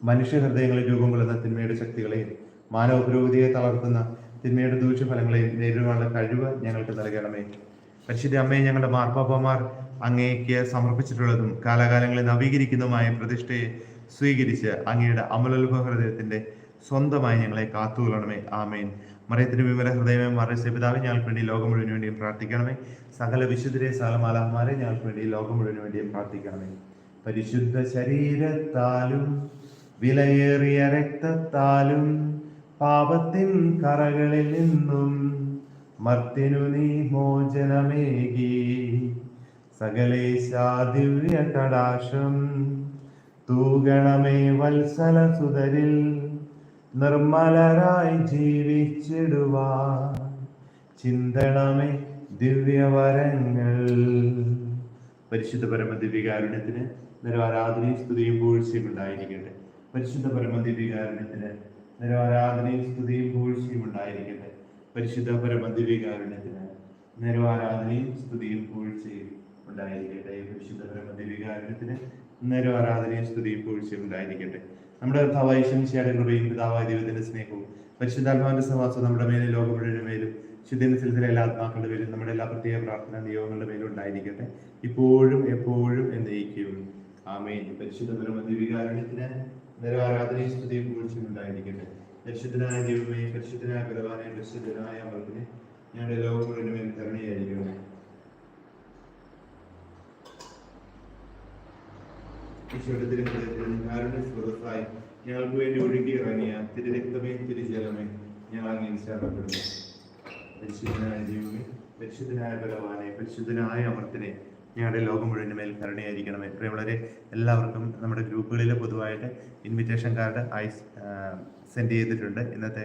S1: മനുഷ്യ ഹൃദയങ്ങളിൽ രൂപം കൊള്ളുന്ന തിന്മയുടെ ശക്തികളെയും മാനവ പുരോഗതിയെ തളർത്തുന്ന തിന്മയുടെ ദൂഷ്യഫലങ്ങളെയും നേരിടുവാനുള്ള കഴിവ് ഞങ്ങൾക്ക് നൽകണമേ. പരിശുദ്ധ അമ്മയെ ഞങ്ങളുടെ മാർപ്പാപ്പമാർ അങ്ങേക്ക് സമർപ്പിച്ചിട്ടുള്ളതും കാലാകാലങ്ങളിൽ നവീകരിക്കുന്നതുമായ പ്രതിഷ്ഠയെ സ്വീകരിച്ച് അങ്ങയുടെ അമലോത്ഭ ഹൃദയത്തിന്റെ സ്വന്തമായി ഞങ്ങളെ കാത്തുകൊള്ളണമേ. ആമേൻ. മറിയത്തിന് വിമല ഹൃദയമേ മറിയ പിതാവെ ഞങ്ങൾക്ക് വേണ്ടി ലോകം മുഴുവൻ വേണ്ടിയും പ്രാർത്ഥിക്കണമേ. സകല വിശുദ്ധരെ സകലമാലാഹമാരെ ഞങ്ങൾക്ക് വേണ്ടി ലോകം മുഴുവൻ വേണ്ടിയും പ്രാർത്ഥിക്കണമേ. പരിശുദ്ധ ശരീരത്താലും വിലയേറിയ രക്തത്താലും പാപത്തിൻ കറകളിൽ നിന്നും മർത്തിനു നീ മോചനമേകി. സകലേശാദിവ്യ കടാശം തൂഗണമേ വത്സല സുതരിൽ. നിർമ്മലരായി ജീവിച്ചിടുവാൻ. ചിന്തണമേ ദിവ്യവരങ്ങൾ. പരിശുദ്ധ പരമ ദിവ്യകാരുണ്യത്തിന് നിരവാരാധനയും സ്തുതിയും പൂഴ്ചയും ഉണ്ടായിരിക്കട്ടെ. പരിശുദ്ധ പരമ ദിവ്യകാരുണ്യത്തിന് നിരവാരാധനയും സ്തുതിയും പൂഴ്ചയും ഉണ്ടായിരിക്കട്ടെ. പരിശുദ്ധ പരമ ദിവ്യകാരുണ്യത്തിന് നിരവാരാധനയും സ്തുതിയും പൂഴ്ചയും ഉണ്ടായിരിക്കട്ടെ. പരിശുദ്ധ പരമ ദിവ്യകാരുണ്യത്തിന് ആരാധനയും സ്തുതിയും പൂഴ്ചയും ഉണ്ടായിരിക്കട്ടെ. നമ്മുടെ കർത്താവായ ശംശിയുടെ കൃപയും പിതാവായ ദൈവത്തിന്റെ സ്നേഹവും പരിശുദ്ധാത്മാവിന്റെ സഹവാസം നമ്മുടെ മേലും ലോകം മുഴുവൻ മേലും ശുദ്ധീകരണത്തിലെ എല്ലാ ആത്മാക്കളുടെ പേരും നമ്മുടെ എല്ലാ പ്രത്യേക പ്രാർത്ഥന നിയോഗങ്ങളുടെ മേലും ഉണ്ടായിരിക്കട്ടെ. ഇപ്പോഴും എപ്പോഴും എന്നയിക്കും ആമേൻ. പരിശുദ്ധ പരമദിവികാരണത്തിന് ആരാധനയും സ്തുതിയും പൂഴ്ചയും ഉണ്ടായിരിക്കട്ടെ. പരിശുദ്ധനായ ദൈവമേ പരിശുദ്ധനായ ബലവാനെ പരിശുദ്ധനായ അവർക്ക് ഞങ്ങളുടെ ലോകം മുഴുവൻ മേലും കരുണയായിരിക്കണമേ. ഈശോയുടെ തിരുഹൃദയത്തിൽ കാരുണ്യ സ്രോതസ്സായി ഞങ്ങൾക്ക് വേണ്ടി ഒഴുകി ഇറങ്ങിയ തിരുരക്തമേ തിരുജലമേ ഞങ്ങൾ അങ്ങനെ ശരണപ്പെടുന്നു പരിശുദ്ധനായ ദൈവമേ പരിശുദ്ധനായ ഭഗവാനെ പരിശുദ്ധനായ അമർത്തിനെ ഞങ്ങളുടെ ലോകം മുഴുവൻ മേൽ കരുണയായിരിക്കണമേ. വളരെ എല്ലാവർക്കും നമ്മുടെ ഗ്രൂപ്പുകളിൽ പൊതുവായിട്ട് ഇൻവിറ്റേഷൻ കാർഡ് ആയി സെൻഡ് ചെയ്തിട്ടുണ്ട്. ഇന്നത്തെ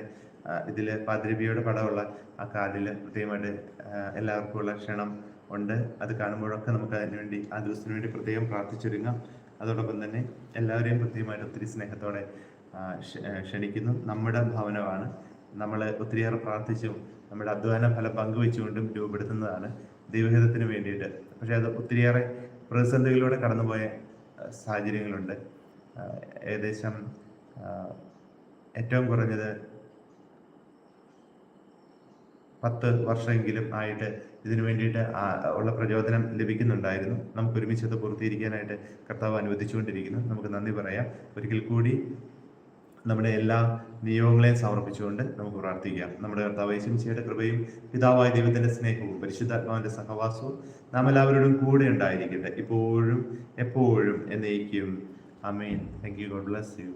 S1: ഇതിൽ പാതിരബിയുടെ പടമുള്ള ആ കാർഡിൽ പ്രത്യേകമായിട്ട് എല്ലാവർക്കും ഉള്ള ക്ഷണം ഉണ്ട്. അത് കാണുമ്പോഴൊക്കെ നമുക്ക് അതിനുവേണ്ടി ആ ദിവസത്തിന് വേണ്ടി പ്രത്യേകം പ്രാർത്ഥിച്ചൊരുങ്ങാം. അതോടൊപ്പം തന്നെ എല്ലാവരെയും പ്രത്യേകമായിട്ട് ഒത്തിരി സ്നേഹത്തോടെ ക്ഷണിക്കുന്നു. നമ്മുടെ ഭവനമാണ് നമ്മൾ ഒത്തിരിയേറെ പ്രാർത്ഥിച്ചും നമ്മുടെ അധ്വാന ഫലം പങ്കുവെച്ചുകൊണ്ടും രൂപപ്പെടുത്തുന്നതാണ് ദൈവഹിതത്തിന് വേണ്ടിയിട്ട്. പക്ഷേ അത് ഒത്തിരിയേറെ പ്രതിസന്ധികളിലൂടെ കടന്നുപോയ സാഹചര്യങ്ങളുണ്ട്. ഏകദേശം ഏറ്റവും കുറഞ്ഞത് പത്ത് വർഷമെങ്കിലും ആയിട്ട് ഇതിനു വേണ്ടിയിട്ട് ഉള്ള പ്രചോദനം ലഭിക്കുന്നുണ്ടായിരുന്നു. നമുക്ക് ഒരുമിച്ച് അത് പൂർത്തീകരിക്കാനായിട്ട് കർത്താവ് അനുവദിച്ചുകൊണ്ടിരിക്കുന്നു. നമുക്ക് നന്ദി പറയാം. ഒരിക്കൽ കൂടി നമ്മുടെ എല്ലാ നിയോഗങ്ങളെയും സമർപ്പിച്ചുകൊണ്ട് നമുക്ക് പ്രാർത്ഥിക്കാം. നമ്മുടെ കർത്താവ് ശംശയുടെ കൃപയും പിതാവായ ദൈവത്തിന്റെ സ്നേഹവും പരിശുദ്ധാത്മാവിന്റെ സഹവാസവും നാം എല്ലാവരോടും കൂടെ ഉണ്ടായിരിക്കട്ടെ. ഇപ്പോഴും എപ്പോഴും എന്നേക്കും. അമീൻ thank you God bless you